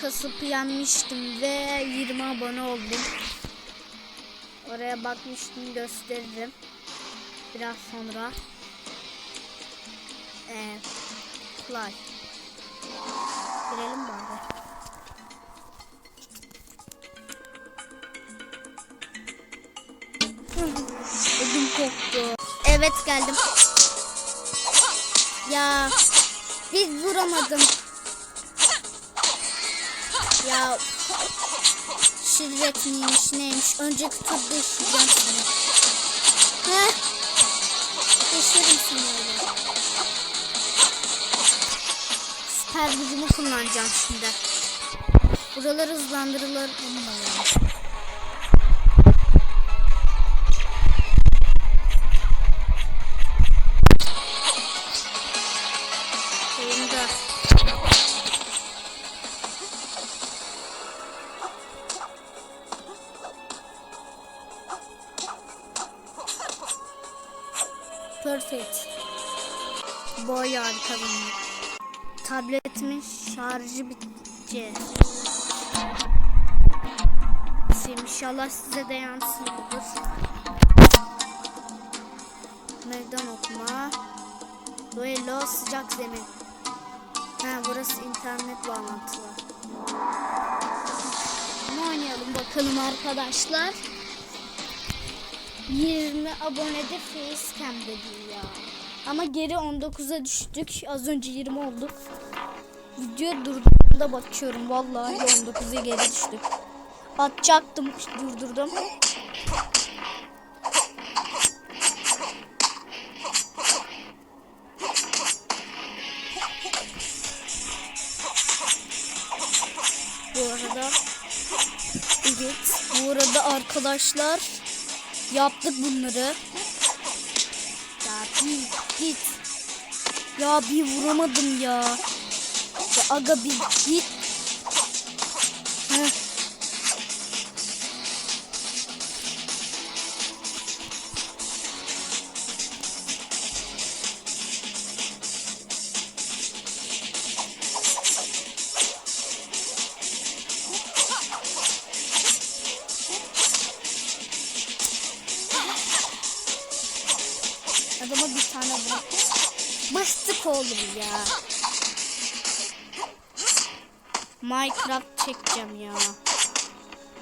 kasıp yenmiştim ve 20 abone oldum. Oraya bakmıştım gösteririm. Biraz sonra. Ee, Fly. Girelim bari. Ödüm koptu. Evet geldim. Ya biz vuramadım. Ya şirret miymiş neymiş? Önceki turda işleyeceğim seni. Heh. Geçerim seni öyle. Süper gücümü kullanacağım şimdi. Buraları hızlandırılır. Ama Perfect. Boy benim. Tabletimin şarjı bitti. İnşallah size de yansıyordur. Meydan okuma. Duello sıcak zemin. Ha burası internet bağlantılı. Ne oynayalım bakalım arkadaşlar. 20 abonede facecam dedi ya. Ama geri 19'a düştük. Az önce 20 olduk. Video durduğunda bakıyorum. Vallahi 19'a geri düştük. Atacaktım durdurdum. Bu arada evet bu arada arkadaşlar yaptık bunları. Git. Ya bir vuramadım ya. Ya aga bir git. Heh. Adama bir tane bırak. Bıktık oğlum ya. Minecraft çekeceğim ya.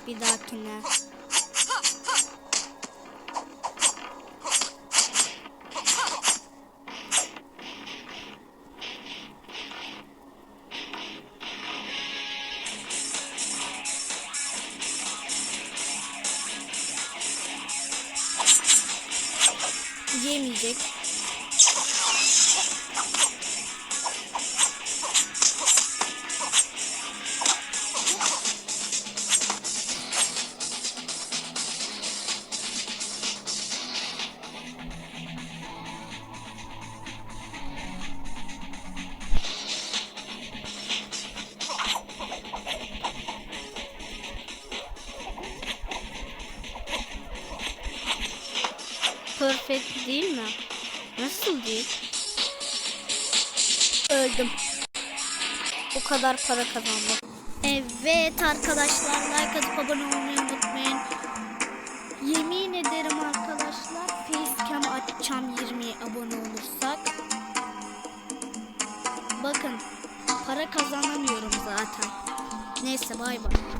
Bir dahakine. Yemeyecek. Perfect değil mi? Nasıl değil? Öldüm. O kadar para kazandım. Evet arkadaşlar like atıp abone olmayı unutmayın. Yemin ederim arkadaşlar facecam açacağım 20 abone olursak. Bakın para kazanamıyorum zaten. Neyse bay bay.